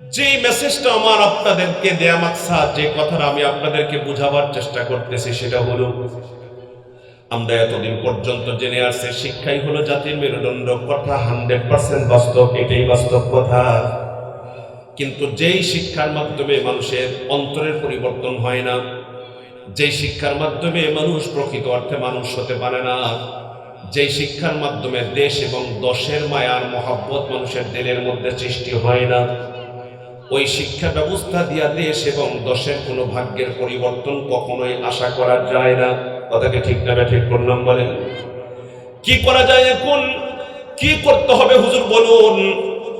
যে মেসেজটা আমার আপনাদেরকে দেয়া মাকসা যে কথাটা আমি আপনাদেরকে বুঝাবার চেষ্টা করতেছি, সেটা হলো, আমরা এতদিন পর্যন্ত জেনে আসছে শিক্ষাই হলো জাতির মেরুদণ্ড, কথা হান্ড্রেড পার্সেন্ট বাস্তব, এটাই বাস্তব কথা। কিন্তু যেই শিক্ষার মাধ্যমে মানুষের অন্তরের পরিবর্তন হয় না, যেই শিক্ষার মাধ্যমে মানুষ প্রকৃত অর্থে মানুষ হতে পারে না, যেই শিক্ষার মাধ্যমে দেশ এবং দশের মায়ার মহাব্বত মানুষের দিলের মধ্যে সৃষ্টি হয় না ওই শিক্ষা ব্যবস্থা দিয়া দেশ এবং দশের কোনো ভাগ্যের পরিবর্তন কখনোই আশা করা যায় না। কথাকে ঠিক না ঠিক করলাম বলেন? কি করা যায় এখন? কি করতে হবে হুজুর বলুন?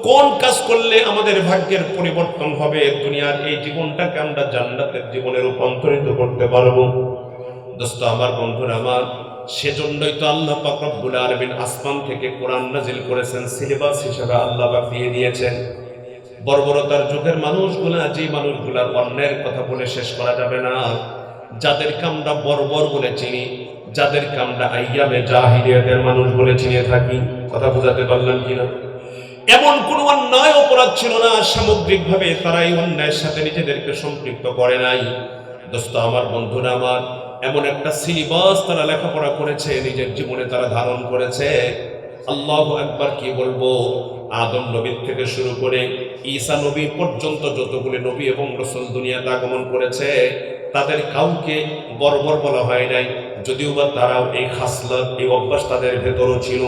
কোন কাজ করলে আমাদের ভাগ্যের পরিবর্তন হবে? দুনিয়ার এই জীবনটাকে আমরা জান্নাতের জীবনে রূপান্তরিত করতে পারব। দোস্ত, আমার বন্ধুরা, আমার সেজন্যই তো আল্লাহ পাক রব্বুল আলামিন আসমান থেকে কোরআন নাজিল করেছেন, সিলেবাস হিসেবে আল্লাহ পাক দিয়ে দিয়েছেন। বর্বরতার যুগের মানুষগুলা যে মানুষগুলার অন্যায়ের কথা বলে শেষ করা যাবে না। যাদেরকে আমরা বর্বর বলে চিনি, যাদেরকে আমরা আইয়ামে জাহিলিয়াতের মানুষ বলে চিনে থাকি, কথা বোঝাতে পারলাম কিনা? এমন কোন অন্যায় অপরাধ ছিল না, সামগ্রিকভাবে তারা এই অন্যায়ের সাথে নিজেদেরকে সম্পৃক্ত করে নাই। দোস্ত, আমার বন্ধুরা আমার, এমন একটা সিলেবাস তারা লেখাপড়া করেছে, নিজের জীবনে তারা ধারণ করেছে। আল্লাহ একবার কি বলব? আদম নবীর থেকে শুরু করে ঈসা নবী পর্যন্ত যতগুলি নবী এবং রসুল দুনিয়াতে আগমন করেছে, তাদের কাউকে বর্বর বলা হয় নাই। যদিও বা তারাও এই খাসলত, এই অভ্যাস তাদের ভেতরও ছিল।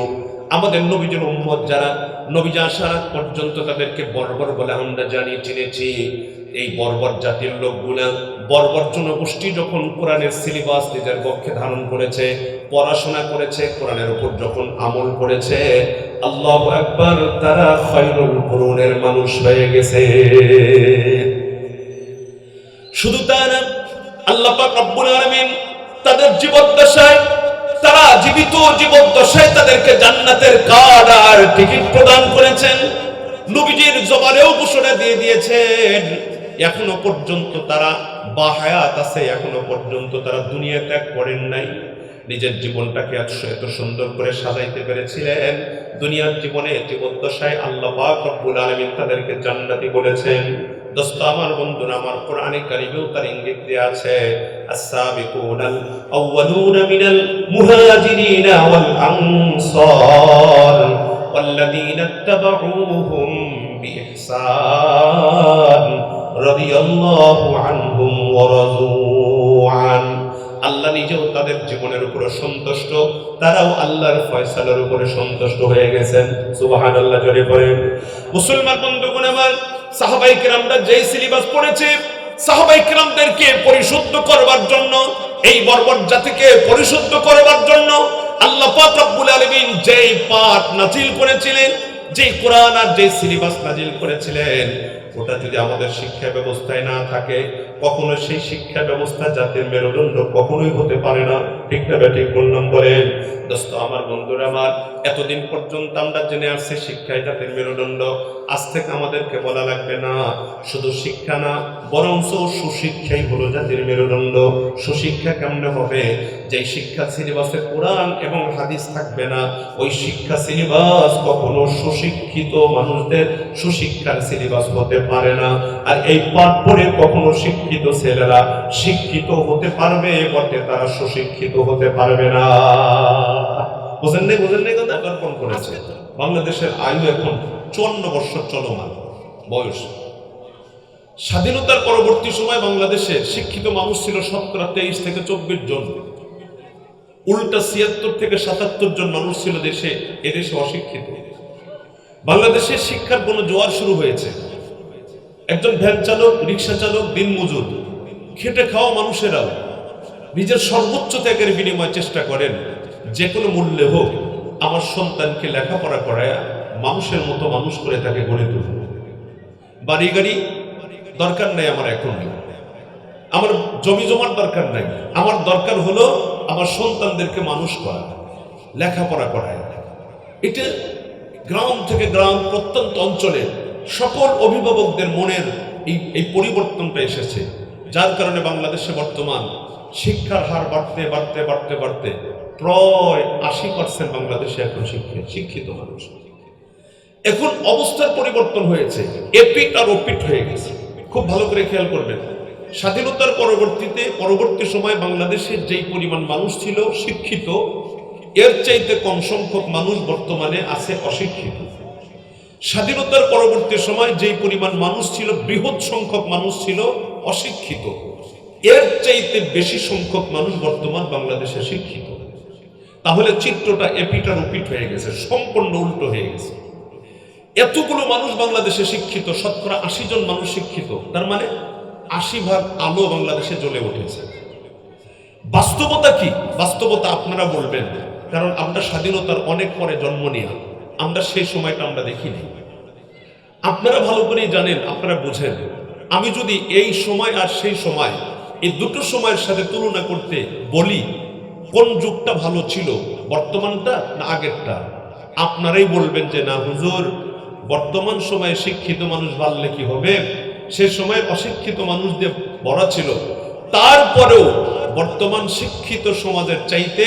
আমাদের নবীজের উম্মত যারা, নবীজা আসার পর্যন্ত তাদেরকে বর্বর বলে আমরা জানি, চিনেছি। এই বর্বর জাতির লোকগুলা বর্বর জনগোষ্ঠী যখন কোরআনের সিলেবাস নিজের পক্ষে ধারণ করেছে, পড়াশোনা করেছে, কোরআনের উপর যখন আমল করেছে, আল্লাহ একবার তারা খয়রুল মানুষ হয়ে গেছে। শুধু তা না, আল্লাহ পাক রব্বুল আলামিন তাদের জীবদ্দশায়, তারা জীবিত জীবদ্দশায় তাদেরকে জান্নাতের কার্ড আর টিকিট প্রদান করেছেন। নবীজির জবানেও ঘোষণা দিয়ে দিয়েছেন এখনো পর্যন্ত তারা বাহায়াত আছে এখনো পর্যন্ত তারা দুনিয়া ত্যাগ করেন নাই নিজের জীবনটাকে এত এত সুন্দর করে সাজাইতে পেরেছিলেন দুনিয়ার জীবনে জীবদ্দশায় আল্লাহ পাক রব্বুল আলামিন তাদেরকে জান্নাতি বলেছেন দোস্ত আমার বন্ধুরা আমার কোরআনে কারিমেও তার ইঙ্গিত দেয়া আছে আস-সাবিকুনাল আউয়ালুনা মিনাল মুহাজিরিনা ওয়াল আনসার والذين اتبعوهم بإحسان رضي الله عنهم ورضوا عنه আল্লাহ নিজেও তাদের জীবনের উপরে সন্তুষ্ট তারাও আল্লাহর ফয়সালার উপরে সন্তুষ্ট হয়ে গেছেন সুবাহান আল্লাহ জোরে পড়েন মুসলমান বন্ধুগণ আমার সাহাবাই কিরামরা যেই সিলেবাস পড়েছে সাহাবাই কিরামদেরকে পরিশুদ্ধ করবার জন্য এই বর্বর জাতিকে পরিশুদ্ধ করবার জন্য আল্লাহ পাক রব্বুল আলামিন যেই পাঠ নাজিল করেছিলেন যে কোরআন আর যে সিলেবাস নাজিল করেছিলেন ওটা যদি আমাদের শিক্ষা ব্যবস্থায় না থাকে কখনো সেই শিক্ষা ব্যবস্থা জাতির মেরুদণ্ড কখনোই হতে পারে না, ঠিক না ঠিক বললাম বলেন দোস্ত, আমার বন্ধুরা, আমার এতদিন পর্যন্ত আমরা জেনে আসছি শিক্ষাই জাতির মেরুদণ্ড, আজ থেকে আমাদেরকে বলা লাগবে না, শুধু শিক্ষা না, বরঞ্চ সুশিক্ষাই হলো জাতির মেরুদণ্ড। সুশিক্ষা কেমন হবে? যে শিক্ষা সিলেবাসে কোরআন এবং হাদিস থাকবে না, ওই শিক্ষা সিলেবাস কখনো সুশিক্ষিত মানুষদের সুশিক্ষার সিলেবাস হতে পারে না। আর এই পাঠ পড়ে কখনো শিক্ষিত ছেলেরা শিক্ষিত হতে পারবে, বটে তারা সুশিক্ষিত হতে পারবে না। বুঝেন নেই বুঝেন নেই কথা? অর্পণ করেছে বাংলাদেশের আয়ু এখন চুয়ান্ন বছর চলমান, বয়স। স্বাধীনতার পরবর্তী সময় বাংলাদেশে শিক্ষিত মানুষ ছিল শতকরা তেইশ থেকে চব্বিশ জন। উল্টা ছিয়াত্তর থেকে সাতাত্তর জন মানুষ ছিল দেশে, এদেশে অশিক্ষিত। বাংলাদেশে শিক্ষার কোনো জোয়ার শুরু হয়েছে। একজন ভ্যান চালক, রিক্সা চালক, দিন মজুর। খেটে খাওয়া মানুষেরাও নিজের সর্বোচ্চ ত্যাগের বিনিময় চেষ্টা করেন, যে কোনো মূল্যে হোক, আমার সন্তানকে লেখাপড়া করায় মানুষের মতো মানুষ করে তাকে গড়ে তুলব বাড়ি গাড়ি দরকার নাই আমার এখন। আমার জমি জমার দরকার নাই। আমার দরকার হলো আমার সন্তানদেরকে মানুষ করা, লেখাপড়া করায়। এটা গ্রাম থেকে গ্রাম প্রত্যন্ত অঞ্চলে সকল অভিভাবকদের মনের এই এই পরিবর্তনটা এসেছে। যার কারণে বাংলাদেশে বর্তমান শিক্ষার হার বাড়তে বাড়তে বাড়তে বাড়তে প্রায় আশি পার্সেন্ট বাংলাদেশে এখন শিক্ষিত শিক্ষিত মানুষ। এখন অবস্থার পরিবর্তন হয়েছে। এপিট আর ওপিট হয়ে গেছে। খুব ভালো করে খেয়াল করবেন। স্বাধীনতার পরবর্তীতে, পরবর্তী সময় বাংলাদেশের যেই পরিমাণ মানুষ ছিল শিক্ষিত, এর চাইতে কম সংখ্যক মানুষ বর্তমানে আছে অশিক্ষিত। স্বাধীনতার পরবর্তী সময় যেই পরিমাণ মানুষ ছিল, বৃহৎ সংখ্যক মানুষ ছিল অশিক্ষিত। এর চাইতে বেশি সংখ্যক মানুষ বর্তমান বাংলাদেশে শিক্ষিত। তাহলে চিত্রটা এপিটার ওপিট হয়ে গেছে, সম্পূর্ণ উল্টো হয়ে গেছে। এতগুলো মানুষ বাংলাদেশে শিক্ষিত, শতকরা আশি জন মানুষ শিক্ষিত, তার মানে আশি ভাগ আলো বাংলাদেশে জ্বলে উঠেছে। বাস্তবতা কি? বাস্তবতা আপনারা বলবেন, কারণ আমরা স্বাধীনতার অনেক পরে জন্ম নিয়া আমরা সেই সময়টা আমরা দেখিনি আপনারা ভালো করেই জানেন, আপনারা বুঝেন। আমি যদি এই সময় আর সেই সময়, এই দুটো সময়ের সাথে তুলনা করতে বলি, কোন যুগটা ভালো ছিল, বর্তমানটা না আগেরটা? আপনারাই বলবেন যে, না হুজুর, বর্তমান সময়ে শিক্ষিত মানুষ বাড়লে কি হবে? সে সময় অশিক্ষিত মানুষ দিয়ে বড় ছিল। তারপরেও বর্তমান শিক্ষিত সমাজের চাইতে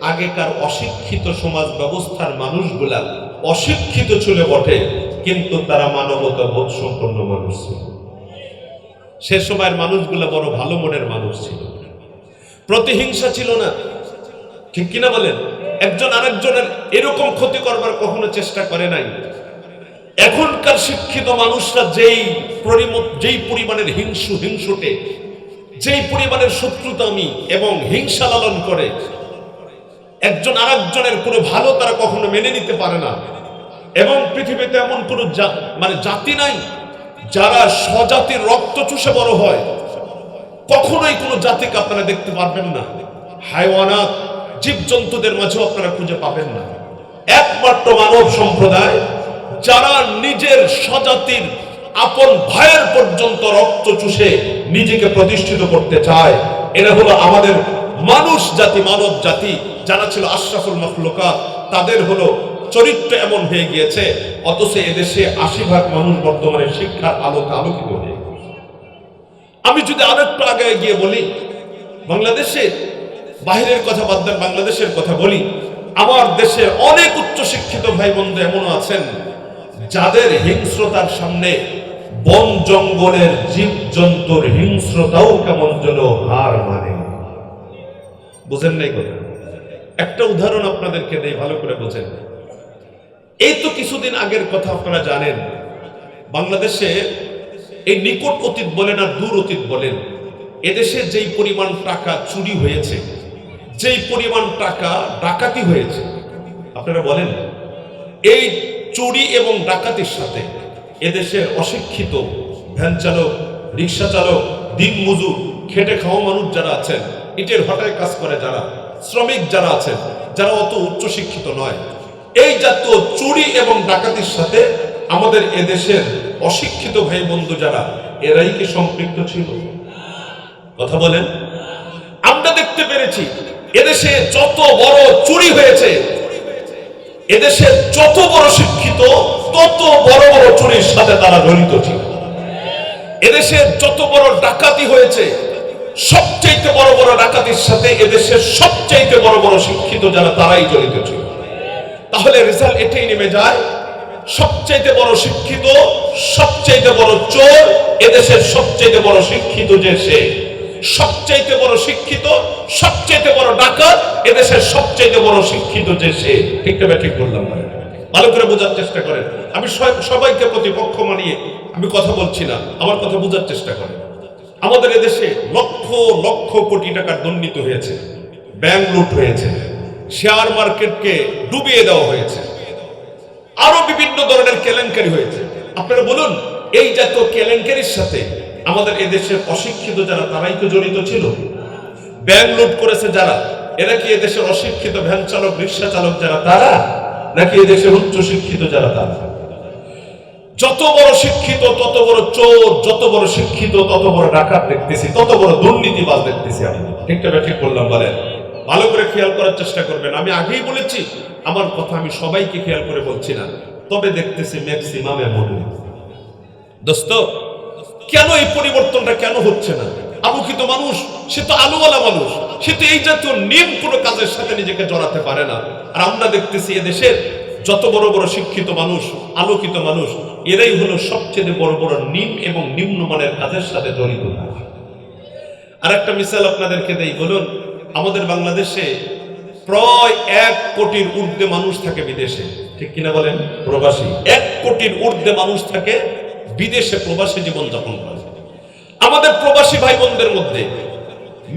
আগেকার অশিক্ষিত সমাজ ব্যবস্থার মানুষগুলা অশিক্ষিত ছিল বটে, কিন্তু তারা মানবতা বোধ সম্পন্ন মানুষ ছিল। সে সময়ের মানুষগুলা বড় ভালো মনের মানুষ ছিল। প্রতিহিংসা ছিল না। ঠিক কিনা বলেন? একজন আরেকজনের এরকম ক্ষতি করবার কখনো চেষ্টা করে নাই। এখনকার শিক্ষিত মানুষরা যেই যেই পরিমাণের হিংসু হিংসুটে, যেই পরিমাণের শত্রুতামি এবং হিংসা লালন করে একজন আরেকজনের কোনো ভালো তারা কখনো মেনে নিতে পারে না। এবং পৃথিবীতে এমন কোনো মানে জাতি নাই যারা স্বজাতির রক্ত চুষে বড় হয়। কখনোই কোনো জাতিকে আপনারা দেখতে পারবেন না। হাইওয়ানাত, জীবজন্তুদের মাঝেও আপনারা খুঁজে পাবেন না। একমাত্র মানব সম্প্রদায় যারা নিজের স্বজাতির আপন ভাইয়ের পর্যন্ত রক্ত চুষে নিজেকে প্রতিষ্ঠিত করতে চায়, এরা হলো আমাদের মানুষ জাতি, মানব জাতি, যারা ছিল আশরাফুল মখলুকা তাদের হলো চরিত্র এমন হয়ে গিয়েছে, অথচ এদেশে আশি ভাগ মানুষ বর্তমানে শিক্ষার আলোকে আলোকিত হয়ে আমি যদি আরেকটু আগে গিয়ে বলি, বাংলাদেশে, বাহিরের কথা বাদ দেন, বাংলাদেশের কথা বলি, আমার দেশের অনেক উচ্চ শিক্ষিত ভাই বন্ধু এমনও আছেন, যাদের হিংস্রতার সামনে বন জঙ্গলের জীব জন্তুর হিংস্রতাও কেমন যেন হার মানে। বুঝেন নাই কথা। একটা উদাহরণ আপনাদেরকে দেই, ভালো করে বোঝেন। এই তো কিছুদিন আগের কথা আপনারা জানেন, বাংলাদেশে এই নিকট অতীত বলেন আর দূর অতীত বলেন, এদেশে যেই পরিমাণ টাকা চুরি হয়েছে, যেই পরিমাণ টাকা ডাকাতি হয়েছে, আপনারা বলেন, এই চুরি এবং ডাকাতির সাথে এদেশের অশিক্ষিত ভ্যান চালক, রিক্সা চালক দিন মজুর খেটে খাওয়া মানুষ যারা আছেন ইটের ভাটায় কাজ করে যারা, শ্রমিক যারা আছেন, যারা অত উচ্চ শিক্ষিত নয়। এই জাতীয় চুরি এবং ডাকাতির সাথে আমাদের এদেশের অশিক্ষিত ভাই বন্ধু যারা, এরাই কি সম্পৃক্ত ছিল? কথা বলেন। আমরা দেখতে পেরেছি, এদেশে যত বড় চুরি হয়েছে, এদেশে যত বড় শিক্ষিত, তত বড় বড় চুরির সাথে তারা জড়িত ছিল। এদেশে যত বড় ডাকাতি হয়েছে সবচাইতে বড় বড় ডাকাতির সাথে এদেশের সবচাইতে বড় বড় শিক্ষিত যারা, তারাই জড়িত ছিল। তাহলে রেজাল্ট এটাই নেমে যায়, সবচাইতে বড় শিক্ষিত, সবচাইতে বড় চোর এদেশের সবচাইতে বড় শিক্ষিত যে সে। সবচাইতে বড় শিক্ষিত, সবচাইতে বড় ডাকাত এদেশের সবচাইতে বড় শিক্ষিত যে সে। ঠিক না ঠিক বললাম না? ভালো করে বোঝার চেষ্টা করেন। আমি সব- সবাইকে প্রতিপক্ষ মানিয়ে আমি কথা বলছি না, আমার কথা বোঝার চেষ্টা করেন। আমাদের এদেশে লক্ষ লক্ষ কোটি টাকার দুর্নীতি হয়েছে। ব্যাংক লুট হয়েছে। শেয়ার মার্কেটকে ডুবিয়ে দেওয়া হয়েছে। আরও বিভিন্ন ধরনের কেলেঙ্কারি হয়েছে। আপনারা বলুন, এই জাতীয় কেলেঙ্কারির সাথে আমাদের এদেশের অশিক্ষিত যারা, তারাই তো জড়িত ছিল? ব্যাংক লুট করেছে যারা, এরা কি এদেশের অশিক্ষিত ভ্যান চালক, রিক্সা চালক যারা, তারা? নাকি এদেশের উচ্চ শিক্ষিত যারা, তারা? যত বড় শিক্ষিত, তত বড় চোর, যত বড় শিক্ষিত, তত বড় ডাকাত দেখতেছি, তত বড় দুর্নীতিবাজ দেখতেছি আমি। ঠিকটা ঠিক বললাম, বলেন। ভালো করে খেয়াল করার চেষ্টা করবেন। আমি আগেই বলেছি, আমার কথা আমি সবাইকে খেয়াল করে বলছি না। তবে দেখতেছি ম্যাক্সিমাম এমন দোস্ত, কেন এই পরিবর্তনটা কেন হচ্ছে না? আবুকিত মানুষ, সে তো আলুওয়ালা মানুষ। সে তো এই জাতীয় নিয়ম কোনো কাজের সাথে নিজেকে জড়াতে পারে না। আর আমরা দেখতেছি এদেশের যত বড় বড় শিক্ষিত মানুষ, আলোকিত মানুষ এরাই হলো সবচেয়ে বড় বড় নিম এবং নিম্নমানের কাজের সাথে জড়িত আর একটা মিসাল আপনাদেরকে দেই, বলুন, আমাদের বাংলাদেশে প্রায় এক কোটির ঊর্ধ্বে মানুষ থাকে বিদেশে, ঠিক কিনা বলেন? প্রবাসী। এক কোটির ঊর্ধ্বে মানুষ থাকে বিদেশে প্রবাসী জীবন যাপন করে। আমাদের প্রবাসী ভাই বোনদের মধ্যে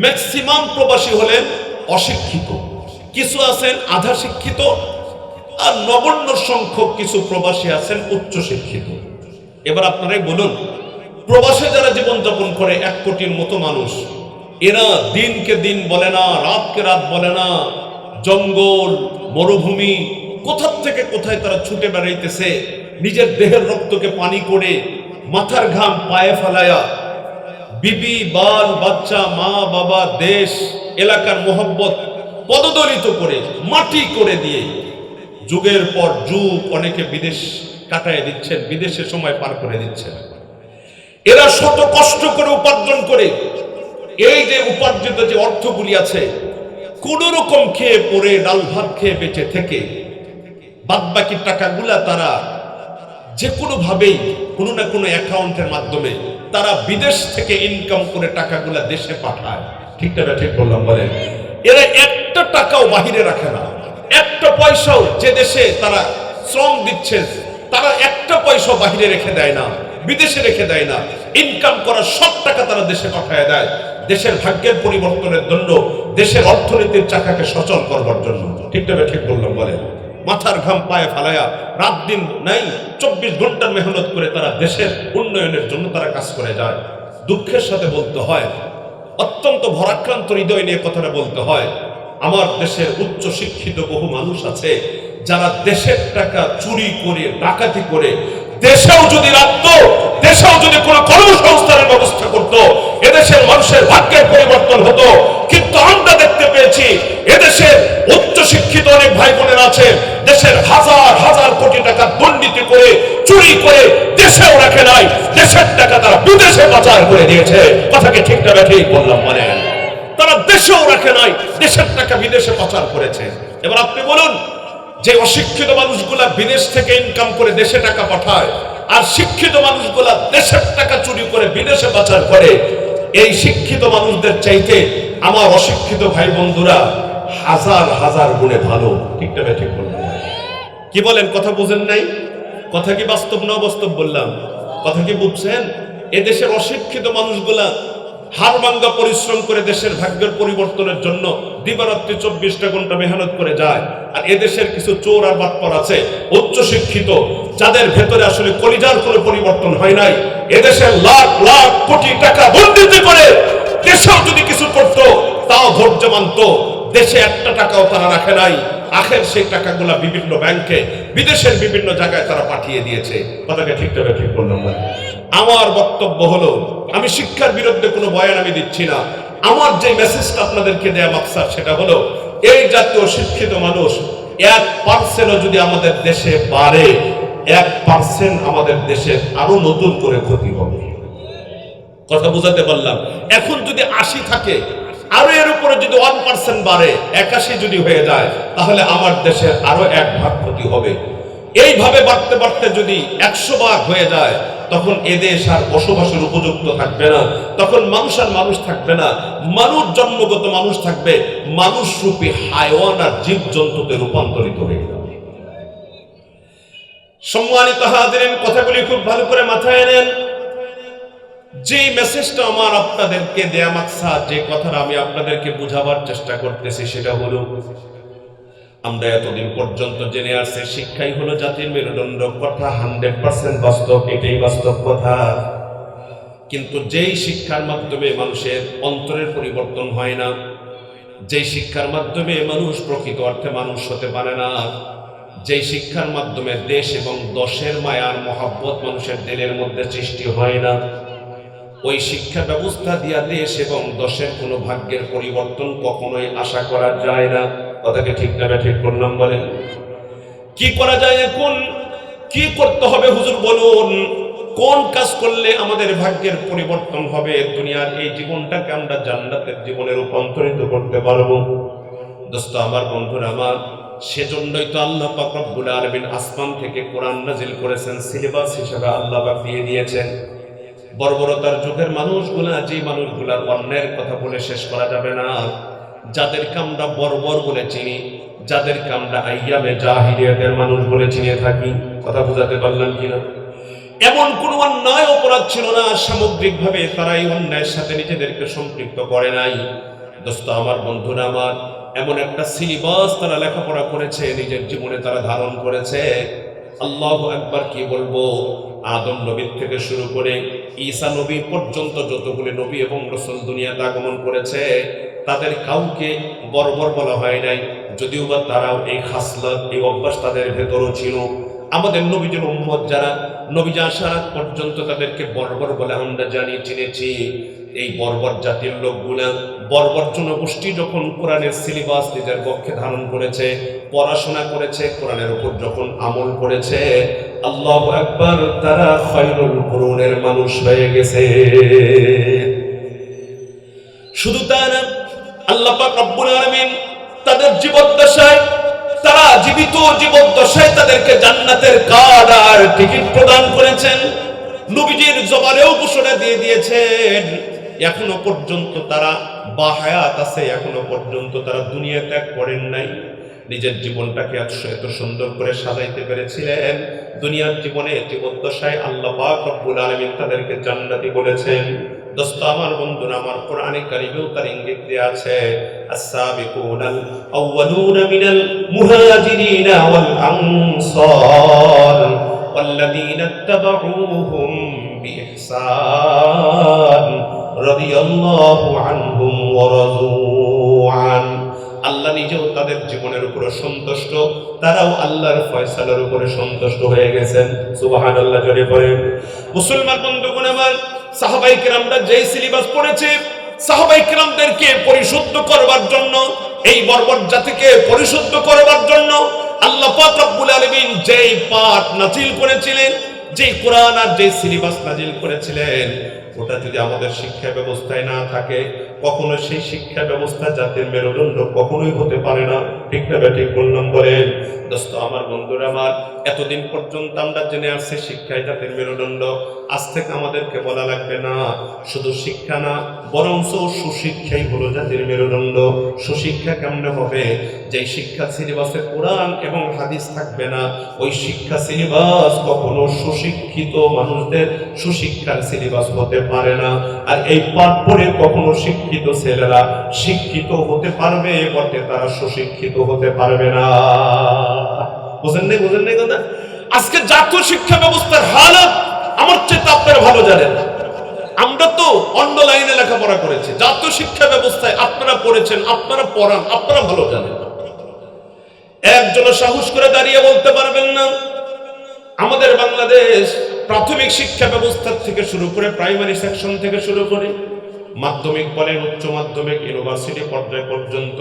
ম্যাক্সিমাম প্রবাসী হলেন অশিক্ষিত। কিছু আছেন আধা শিক্ষিত আর নগণ্য সংখ্যক কিছু প্রবাসী আছেন উচ্চ শিক্ষিত এবার আপনারাই বলুন, প্রবাসে যারা জীবনযাপন করে এক কোটির মতো মানুষ, এরা দিনকে দিন বলে না, রাতকে রাত বলে না, জঙ্গল, মরুভূমি, কোথার থেকে কোথায় তারা ছুটে বেড়াইতেছে, নিজের দেহের রক্তকে পানি করে মাথার ঘাম পায়ে ফেলায়া, বিবি, বাল, বাচ্চা, মা, বাবা, দেশ, এলাকার মোহব্বত পদদলিত করে, মাটি করে দিয়ে যুগের পর যুগ অনেকে বিদেশ কাটায় দিচ্ছেন, বিদেশে সময় পার করে দিচ্ছেন। এরা শত কষ্ট করে উপার্জন করে, এই যে উপার্জিত যে অর্থগুলি আছে কোন রকম খেয়ে পরে ডাল ভাত খেয়ে বেঁচে থেকে বাদ বাকি টাকাগুলা তারা যে কোনো ভাবেই কোনো না কোনো অ্যাকাউন্টের মাধ্যমে তারা বিদেশ থেকে ইনকাম করে টাকাগুলা দেশে পাঠায়। ঠিকটা ঠিক বললাম বলেন? এরা একটা টাকাও বাহিরে রাখে না। একটা পয়সাও যে দেশে তারা শ্রম দিচ্ছে তারা একটা পয়সাও বাহিরে রেখে দেয় না, বিদেশে রেখে দেয় না। ইনকাম করার সব টাকা তারা দেশে পাঠায় দেয়। দেশের ভাগ্যের পরিবর্তনের জন্য, দেশের অর্থনীতির চাকাকে সচল করবার জন্য। ঠিকটা ঠিক বললাম বলেন মাথার ঘাম পায়ে ফালায়া রাত দিন নাই, চব্বিশ ঘণ্টার মেহনত করে তারা দেশের উন্নয়নের জন্য তারা কাজ করে যায়। দুঃখের সাথে বলতে হয়, অত্যন্ত ভরাক্রান্ত হৃদয় নিয়ে কথাটা বলতে হয়। আমার দেশের উচ্চ শিক্ষিত বহু মানুষ আছে, যারা দেশের টাকা চুরি করে, ডাকাতি করে, দেশেও যদি রাখতো, দেশেও যদি কোনো কর্মসংস্থানের ব্যবস্থা করত, এদেশের মানুষের ভাগ্যের পরিবর্তন হতো। কিন্তু আমরা দেখতে পেয়েছি, এদেশের উচ্চ শিক্ষিত অনেক ভাই বোনেরা আছে, দেশের হাজার হাজার কোটি টাকা দুর্নীতি করে, চুরি করে দেশেও রাখে নাই। দেশের টাকা তারা বিদেশে পাচার করে দিয়েছে। কথাকে ঠিকটা ঠিক বললাম মানে। তারা দেশেও রাখে নাই, দেশের টাকা বিদেশে পাচার করেছে। এবার আপনি বলুন, যে অশিক্ষিত মানুষগুলা বিদেশ থেকে ইনকাম করে দেশে টাকা পাঠায়, আর শিক্ষিত মানুষগুলা দেশের টাকা চুরি করে বিদেশে পাচার করে, এই শিক্ষিত মানুষদের চাইতে আমার অশিক্ষিত ভাই বন্ধুরা হাজার হাজার গুণে ভালো। ঠিকটা না ঠিক বললাম কি বলেন, কথা বুঝেন নাই? কথা কি বাস্তব না বাস্তব বললাম? কথা কি বুঝছেন? এদেশের অশিক্ষিত মানুষগুলা হাড় ভাঙ্গা পরিশ্রম করে দেশের ভাগ্যের পরিবর্তনের জন্য দিবারাত্রি চব্বিশটা ঘণ্টা মেহনত করে যায়। আর এদেশের কিছু চোর আর বাটপর আছে উচ্চ শিক্ষিত যাদের ভেতরে আসলে কলিজার কোনো পরিবর্তন হয় নাই। এদেশের লাখ লাখ কোটি টাকা দুর্নীতি করে দেশেও যদি কিছু করতো, তাও ধৈর্য মানত। দেশে একটা টাকাও তারা রাখে নাই। আখের সেই টাকাগুলা বিভিন্ন ব্যাংকে বিদেশের বিভিন্ন জায়গায় তারা পাঠিয়ে দিয়েছে। কথাকে ঠিকঠাক ঠিক বললাম না। আমার বক্তব্য হলো, আমি শিক্ষার বিরুদ্ধে কোনো বয়ান আমি দিচ্ছি না। আমার যে মেসেজটা আপনাদেরকে দেয়া মাকসাদ সেটা হলো, এই জাতীয় শিক্ষিত মানুষ এক পার্সেন্টও যদি আমাদের দেশে বাড়ে, এক পার্সেন্ট আমাদের দেশের আরও নতুন করে ক্ষতি হবে। কথা বুঝাতে পারলাম। এখন যদি আশি থাকে আরও এর উপরে যদি ওয়ান পার্সেন্ট বাড়ে, একাশি যদি হয়ে যায়, তাহলে আমার দেশের আরও এক ভাগ ক্ষতি হবে। এইভাবে বাড়তে বাড়তে যদি একশো ভাগ হয়ে যায়, তখন এদেশ আর বসবাসের উপযুক্ত থাকবে না। তখন মানুষ আর মানুষ থাকবে না। মানুষ জন্মগত মানুষ থাকবে। মানুষ রূপী হায়ওয়ান আর জীব জন্তুতে রূপান্তরিত হয়ে যাবে। সম্মানিত হাজিরেন, কথাগুলি খুব ভালো করে মাথায় নেন। যে মেসেজটা আমার আপনাদেরকে দেয়া মাকসা যে কথাটা আমি আপনাদেরকে বুঝাবার চেষ্টা করতেছি, সেটা হলো, আমরা এতদিন পর্যন্ত জেনে আসছি শিক্ষাই হলো জাতির মেরুদণ্ড, কথা হান্ড্রেড পার্সেন্ট বাস্তব, এটাই বাস্তব কথা। কিন্তু যেই শিক্ষার মাধ্যমে মানুষের অন্তরের পরিবর্তন হয় না, যেই শিক্ষার মাধ্যমে মানুষ প্রকৃত অর্থে মানুষ হতে পারে না, যেই শিক্ষার মাধ্যমে দেশ এবং দশের মায়ার মহাব্বত মানুষের দিলের মধ্যে সৃষ্টি হয় না ওই শিক্ষা ব্যবস্থা দিয়া দেশ এবং দশের কোনো ভাগ্যের পরিবর্তন কখনোই আশা করা যায় না। কথাকে ঠিক না ঠিক করলাম বলেন? কি করা যায় এখন? কি করতে হবে হুজুর বলুন? কোন কাজ করলে আমাদের ভাগ্যের পরিবর্তন হবে? দুনিয়ার এই জীবনটাকে আমরা জান্নাতের জীবনে রূপান্তরিত করতে পারব। দোস্ত, আমার বন্ধুরা, আমার সেজন্যই তো আল্লাহ পাক রব্বুল আলামিন আসমান থেকে কোরআন নাজিল করেছেন, সিলেবাস হিসেবে আল্লাহ পাক দিয়ে দিয়েছেন। বর্বরতার যুগের মানুষগুলা যে মানুষগুলার অন্যের কথা বলে শেষ করা যাবে না। যাদেরকে আমরা বর্বর বলে চিনি, যাদেরকে আমরা আইয়ামে জাহিলিয়াতের মানুষ বলে চিনে থাকি, কথা বোঝাতে পারলাম কিনা? এমন কোন অন্যায় অপরাধ ছিল না, সামগ্রিকভাবে তারা এই অন্যায়ের সাথে নিজেদেরকে সম্পৃক্ত করে নাই। দোস্ত, আমার বন্ধুরা আমার, এমন একটা সিলেবাস তারা লেখাপড়া করেছে, নিজের জীবনে তারা ধারণ করেছে। আল্লাহ একবার কি বলব? আদম নবীর থেকে শুরু করে ঈসা নবী পর্যন্ত যতগুলি নবী এবং রসুল দুনিয়াতে আগমন করেছে, তাদের কাউকে বর্বর বলা হয় নাই। যদিও বা তারাও এই খাসলাত, এই অভ্যাস তাদের ভেতরও ছিল। আমাদের নবীজির উম্মত যারা নবীজি আসার পর্যন্ত তাদেরকে বর্বর বলে আমরা জানি চিনেছি এই বর্বর জাতির লোকগুলা বর্বর জনগোষ্ঠী যখন কোরআনের সিলেবাস নিজের পক্ষে ধারণ করেছে, পড়াশোনা করেছে, কোরআনের উপর যখন আমল করেছে, আল্লাহ একবার তারা খৈরুল কুরুনের মানুষ হয়ে গেছে। শুধু তা না, আল্লাহ রব্বুল আলামিন তাদের জীবদ্দশায় তারা জীবিত জীবদ্দশায় তাদেরকে জান্নাতের কার্ড আর টিকিট প্রদান করেছেন। নবীজির জবানেও ঘোষণা দিয়ে দিয়েছেন, এখনও পর্যন্ত তারা বাহায়াত আছে, এখনও পর্যন্ত তারা দুনিয়া ত্যাগ করেন নাই। নিজের জীবনটাকে এত সুন্দর করে সাজাইতে পেরেছিলেন। দুনিয়ার জীবনে জীবদ্দশায় আল্লাহ রব্বুল আলামিন তাদেরকে জান্নাতি বলেছেন। দোস্ত আমার বন্ধুরা আমার কোরআনে কারিমেও তার ইঙ্গিত দেয়া আছে আস-সাবিকুনাল আউয়ালুনা মিনাল মুহাজিরিনা ওয়াল আনসার والذين اتبعوهم بإحسان رضي الله عنهم ورضوا عنه আল্লাহ নিজেও তাদের জীবনের উপরে সন্তুষ্ট তারাও আল্লাহর ফয়সালার উপরে সন্তুষ্ট হয়ে গেছেন সুবহানাল্লাহ জোরে পড়ে মুসলমান বন্ধুগণ আমার সাহাবাই কিরামরা যেই সিলেবাস পড়েছে, সাহাবাই কিরামদেরকে পরিশুদ্ধ করবার জন্য, এই বর্বর জাতিকে পরিশুদ্ধ করবার জন্য আল্লাহ পাক রব্বুল আলামিন যেই পাঠ নাজিল করেছিলেন, যেই কোরআন আর যেই সিলেবাস নাজিল করেছিলেন ওটা যদি আমাদের শিক্ষা ব্যবস্থায় না থাকে, কখনো সেই শিক্ষা ব্যবস্থা জাতির মেরুদণ্ড কখনোই হতে পারে না। ঠিক না ঠিক বললাম বলেন দোস্ত, আমার বন্ধুরা, আমার এতদিন পর্যন্ত আমরা জেনে আসছি শিক্ষাই জাতির মেরুদণ্ড। আজ থেকে আমাদেরকে বলা লাগবে না, শুধু শিক্ষা না, বরঞ্চ সুশিক্ষাই হলো জাতির মেরুদণ্ড। সুশিক্ষা কেমন হবে? যে শিক্ষা সিলেবাসে কোরআন এবং হাদিস থাকবে না, ওই শিক্ষা সিলেবাস কখনো সুশিক্ষিত মানুষদের সুশিক্ষার সিলেবাস হতে পারে না। আর এই পাঠ পড়ে কখনো শিক্ষিত ছেলেরা শিক্ষিত হতে পারবে, বটে তারা সুশিক্ষিত হতে পারবে না। বুঝেন নাই বুঝেন নাই কথা? আজকে জাতীয় শিক্ষা ব্যবস্থার হালত আমার চেয়ে আপনারা ভালো জানেন। আমরা তো অন্য লাইনে লেখাপড়া করেছি। জাতীয় শিক্ষা ব্যবস্থায় আপনারা পড়েছেন, আপনারা পড়ান, আপনারা ভালো জানেন। একজন সাহস করে দাঁড়িয়ে বলতে পারবেন না। আমাদের বাংলাদেশ প্রাথমিক শিক্ষা ব্যবস্থা থেকে শুরু করে প্রাইমারি সেকশন থেকে শুরু করে মাধ্যমিক বলেন, উচ্চ মাধ্যমিক, ইউনিভার্সিটি পর্যায় পর্যন্ত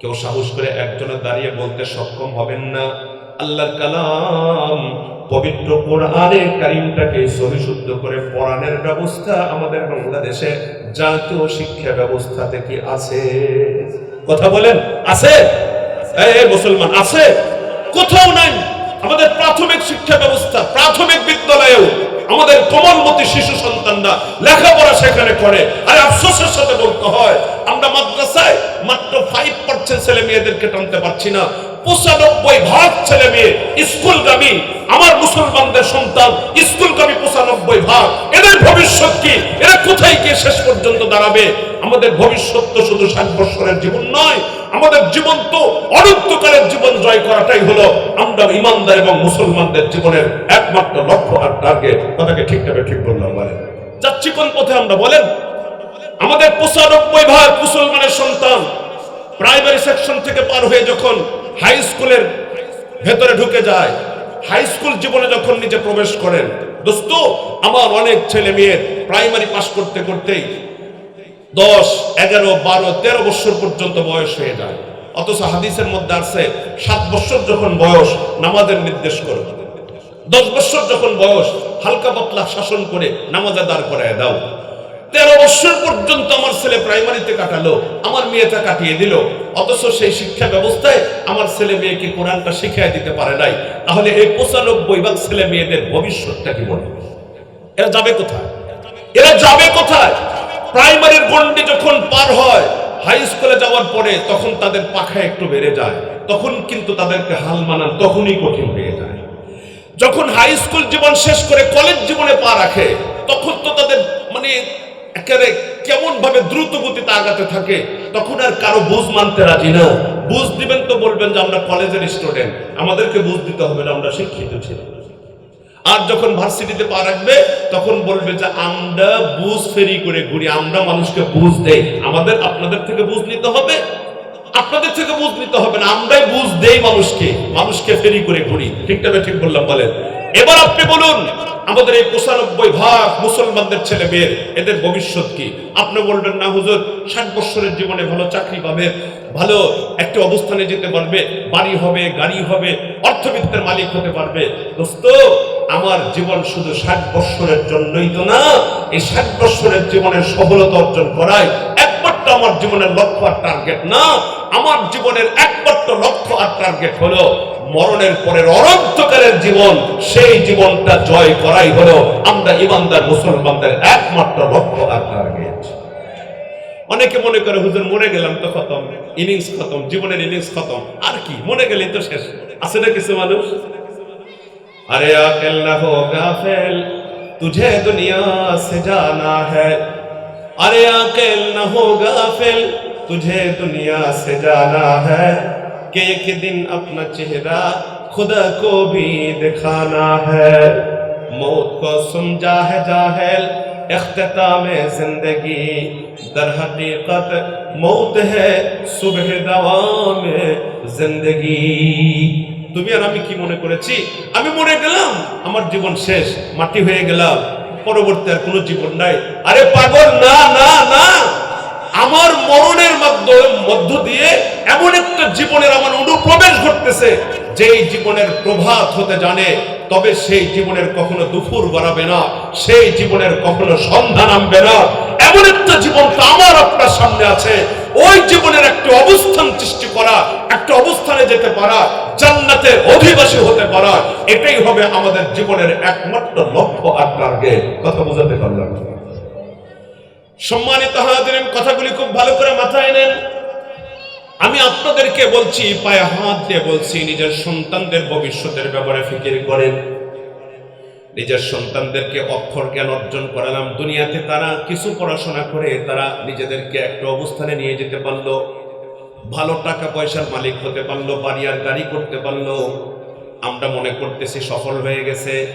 কেউ সাহস করে একজনে দাঁড়িয়ে বলতে সক্ষম হবেন না। আল্লাহর কালাম পবিত্র কোরআনে কারিমটাকে সহিশুদ্ধ করে পড়ানোর ব্যবস্থা আমাদের বাংলাদেশে জাতীয় শিক্ষা ব্যবস্থা থেকে আছে? কথা বলেন, আছে? এই মুসলমান, আছে? কোথাও নাই। আমাদের প্রাথমিক শিক্ষা ব্যবস্থা, প্রাথমিক বিদ্যালয়েও আমাদের কোমলমতি শিশু সন্তানরা লেখাপড়া সেখানে করে। আর আফসোসের সাথে বলতে হয়, আমরা মাদ্রাসায় মাত্র ফাইভ পার্সেন্ট ছেলে মেয়েদেরকে টানতে পারছি না। পঁচানব্বই ভাগ ছেলে মেয়ে স্কুলগামী, আমার মুসলমানদের সন্তান স্কুলগামী পঁচানব্বই ভাগ। এদের ভবিষ্যৎ কি? এরা কোথায় গিয়ে শেষ পর্যন্ত দাঁড়াবে? আমাদের ভবিষ্যৎ তো শুধু ষাট বছরের জীবন নয়, আমাদের জীবন তো অনন্তকালের জীবন জয় করাটাই হলো আমরা ইমানদার এবং মুসলমানদের জীবনের একমাত্র লক্ষ্য আর টার্গেট কথাকে ঠিকভাবে ঠিক বললাম, বলেন। যাচ্ছি কোন পথে আমরা, বলেন। আমাদের পঁচানব্বই ভাগ মুসলমানের সন্তান প্রাইমারি সেকশন থেকে পার হয়ে যখন হাই স্কুলের ভেতরে ঢুকে যায়। হাই স্কুল জীবনে যখন নিজে প্রবেশ করেন, দোস্ত, আমার অনেক ছেলে মেয়ে প্রাইমারি পাস করতে করতেই দশ, এগারো, বারো, তেরো বছর পর্যন্ত বয়স হয়ে যায়। অথচ হাদিসের মধ্যে আছে, সাত বছর যখন বয়স, নামাজের নির্দেশ করো। দশ বছর যখন বয়স, হালকা পাতলা শাসন করে নামাজে দাঁড় করায় দাও। তেরো বছর পর্যন্ত আমার ছেলে প্রাইমারিতে কাটালো, আমার মেয়েটা কাটিয়ে দিল। অথচ সেই শিক্ষা ব্যবস্থায় আমার ছেলে মেয়েকে কোরআনটা শিখিয়ে দিতে পারে নাই। তাহলে এই পঁচানব্বই ভাগ ছেলে মেয়েদের ভবিষ্যৎটা কি বলবে এরা যাবে কোথায়? এরা যাবে কোথায়? প্রাইমারির গন্ডি যখন পার হয়, হাই স্কুলে যাওয়ার পরে তখন তাদের পাখা একটু বেড়ে যায়। তখন কিন্তু তাদেরকে হাল মানান তখনই কঠিন হয়ে যায়। যখন হাই স্কুল জীবন শেষ করে কলেজ জীবনে পা রাখে, তখন তো তাদের মানে একেবারে কেমন ভাবে দ্রুত গতিতে আগাতে থাকে, তখন আর কারও বুঝ মানতে রাজি না। বুঝ দিবেন তো বলবেন যে আমরা কলেজের স্টুডেন্ট, আমাদেরকে বুঝ দিতে হবে না, আমরা শিক্ষিত ছিলাম। আর যখন ভার্সিটিতে পা রাখবে, তখন বলবে যে আমরা বুঝ ফেরি করে ঘুরি, আমরা মানুষকে বুঝ দেই। আমাদের, আপনাদের থেকে বুঝ নিতে হবে, আপনাদের থেকে বুঝ নিতে হবে না, আমরাই বুঝ দেই মানুষকে মানুষকে ফেরি করে ঘুরি। ঠিক তবে ঠিক বললাম বলেন? এবার আপনি বলুন, আমাদের এই পঁচানব্বই ভাগ মুসলমানদের ছেলে মেয়ের, এদের ভবিষ্যৎ কি? আপনি বলবেন, না হুজুর, ষাট বৎসরের জীবনে ভালো চাকরি পাবে, ভালো একটা অবস্থানে যেতে পারবে, বাড়ি হবে, গাড়ি হবে, অর্থবিত্তের মালিক হতে পারবে। দোস্ত, আমার জীবন শুধু ষাট বছরের জন্যই তো না, এই ষাট বছরের জীবনের সফলতা অর্জন করাই একমাত্র আমার জীবনের লক্ষ্য আর টার্গেট না, আমার জীবনের একমাত্র লক্ষ্য আর টার্গেট হলো মরণের পরের অনন্তকালের জীবন, সেই জীবনটা জয় করাই হলো আমরা ইমানদার মুসলমানদের একমাত্র লক্ষ্য আপনার গিয়েছি অনেকে মনে করে, হুজুর, মরে গেলাম তো খতম ইনিংস খতম, জীবনের ইনিংস খতম, আর কি? মনে গেলে তো শেষ। আছে না কিছু মানুষ? আরে আকেল না হো গাফেল, তুঝে দুনিয়া সে জানা হ্যায় আরে আকেল না হো গাফেল, তুঝে দুনিয়া সে জানা হ্যায় کہ ایک دن اپنا چہرہ خدا کو بھی دکھانا ہے موت کو سمجھا ہے جاہل اختتام زندگی در حقیقت موت ہے صبح دوام زندگی তুমি আর আমি কি মনে করেছি আমি মরে গেলাম আমার জীবন শেষ মাটি হয়ে গেলাম পরবর্তী আর কোনো জীবন নাই আরে পাগল না না না আমার মরণের মধ্য দিয়ে এমন একটা জীবনের আমার অনুপ্রবেশ ঘটতেছে, যেই জীবনের প্রভাত হতে জানে, তবে সেই জীবনের কখনো দুপুর গড়াবে না, সেই জীবনের কখনো সন্ধ্যা নামবে না। এমন একটা জীবন তো আমার আপনার সামনে আছে। ওই জীবনের একটা অবস্থান সৃষ্টি করা, একটা অবস্থানে যেতে পারা, জান্নাতের অধিবাসী হতে পারা, এটাই হবে আমাদের জীবনের একমাত্র লক্ষ্য আর টার্গেট কথা বোঝাতে পারলাম? সম্মানিত হাজিরেন, কথাগুলি খুব ভালো করে মাথায় নেন। আমি আপনাদেরকে বলছি, পায়ে হাত দিয়ে বলছি, নিজের সন্তানদের ভবিষ্যতের ব্যাপারে ফিকির করেন। নিজের সন্তানদেরকে অক্ষর জ্ঞান অর্জন করালাম। দুনিয়াতে তারা কিছু পড়াশোনা করে, তারা নিজেদেরকে একটা অবস্থানে নিয়ে যেতে পারল। ভালো টাকা পয়সার মালিক হতে পারল, বাড়ি আর গাড়ি করতে পারল। আমরা মনে করতেছি সফল হয়ে গেছে।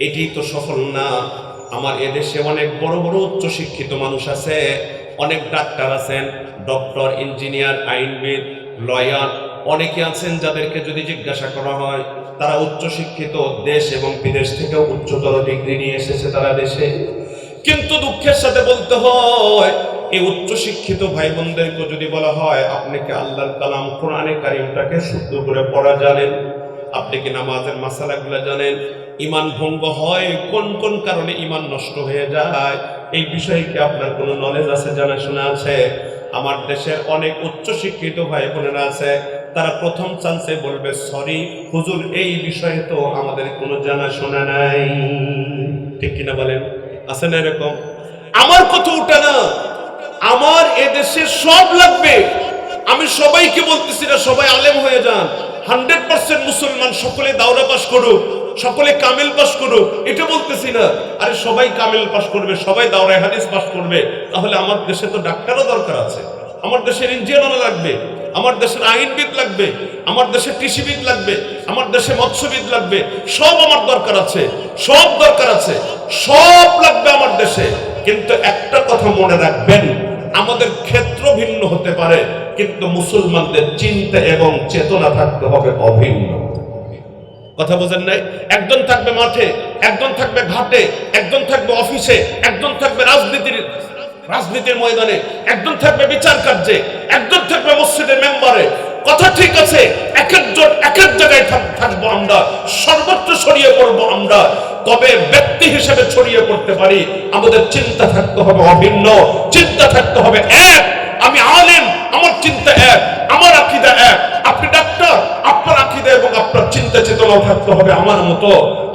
এটি তো সফল না। আমার এদেশে অনেক বড় বড় উচ্চ শিক্ষিত মানুষ আছে, অনেক ডাক্তার আছেন, ডক্টর, ইঞ্জিনিয়ার, আইনবিদ, লয়ার, অনেকে আছেন যাদেরকে যদি জিজ্ঞাসা করা হয়, তারা উচ্চ শিক্ষিত দেশ এবং বিদেশ থেকে উচ্চতর ডিগ্রি নিয়ে এসেছে তারা দেশে। কিন্তু দুঃখের সাথে বলতে হয়, এই উচ্চ শিক্ষিত ভাই বোনদেরকে যদি বলা হয়, আপনি কি আল্লাহর কালাম কোরআনে কারিমটাকে শুদ্ধ করে পড়া জানেন? আপনি কি নামাজের মাসালাগুলো জানেন? ইমান ভঙ্গ হয়, কোন কোন কারণে ইমান নষ্ট হয়ে যায়, এই বিষয়ে কি আপনার কোনো নলেজ আছে, জানাশোনা আছে? আমার দেশের অনেক উচ্চ শিক্ষিত ভাই বোনেরা আছে, তারা প্রথম চান্সে বলবে সরি হুজুর, এই বিষয়ে তো আমাদের কোনো জানাশোনা নাই। ঠিক কিনা বলেন? আছে না এরকম? আমার কথা উঠে না। আমার এদেশে সব লাগবে। আমি সবাইকে বলতেছি না, সবাই আলেম হয়ে যান। হান্ড্রেড পার্সেন্ট মুসলমান, সকলে দাওরা পাস করুক। সকলে কামেল পাস করুক, এটা বলতেছি না। আরে সবাই কামেল পাস করবে, সবাই দাওরা হাদিস পাস করবে, তাহলে আমার দেশে তো ডাক্তারও দরকার আছে। আমার দেশের ইঞ্জিনিয়ারও লাগবে, আমার দেশের আইনবিদ লাগবে, আমার দেশে কৃষিবিদ লাগবে, আমার দেশে মৎস্যবিদ লাগবে, সব আমার দরকার আছে, সব দরকার আছে, সব লাগবে আমার দেশে। কিন্তু একটা কথা মনে রাখবেন, আমাদের ক্ষেত্র ভিন্ন হতে পারে, কিন্তু মুসলমানদের চিন্তা এবং চেতনা থাকতে হবে অভিন্ন। কথা বোঝেন নাই? একজন থাকবে মাঠে, একজন থাকবে ঘাটে, একজন থাকবে অফিসে, একজন থাকবে রাজনীতির রাজনীতির ময়দানে, একজন থাকবে বিচার কার্যে, একজন থাকবে মসজিদের মেম্বারে। কথা ঠিক আছে এক একজন এক এক জায়গায় থাকব আমরা সর্বত্র ছড়িয়ে পড়ব আমরা। তবে ব্যক্তি হিসেবে ছড়িয়ে পড়তে পারি। আমাদের চিন্তা থাকতে হবে অভিন্ন, চিন্তা থাকতে হবে চিন্তা থাকতে হবে আমার মতো।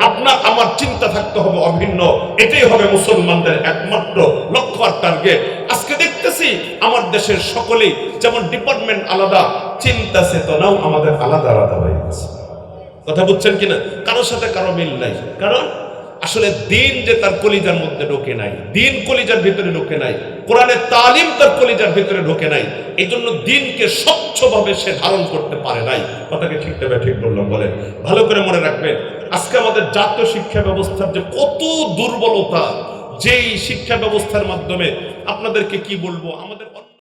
আপনার, আমার চিন্তা থাকতে হবে অভিন্ন। এটাই হবে মুসলমানদের একমাত্র লক্ষ্য আর টার্গেট আজকে দেখতেছি আমার দেশের সকলেই যেমন ডিপার্টমেন্ট আলাদা, চিন্তা চেতনাও আমাদের আলাদা আলাদা হয়ে গেছে। কথা বুঝছেন কিনা? কারোর সাথে কারও মিল নাই। কারণ আসলে দিন যে তার কলিজার মধ্যে ঢোকে নাই, দিন কলিজার ভিতরে ঢোকে নাই কোরআনের তালিম তার কলিজার ভিতরে ঢোকে নাই এই জন্য দিনকে স্বচ্ছভাবে সে ধারণ করতে পারে নাই। কথাকে ঠিক দেবে ঠিক বললাম, বলেন। ভালো করে মনে রাখবেন, আজকে আমাদের জাতীয় শিক্ষা ব্যবস্থার যে কত দুর্বলতা, যেই শিক্ষা ব্যবস্থার মাধ্যমে আপনাদেরকে কি বলব, আমাদের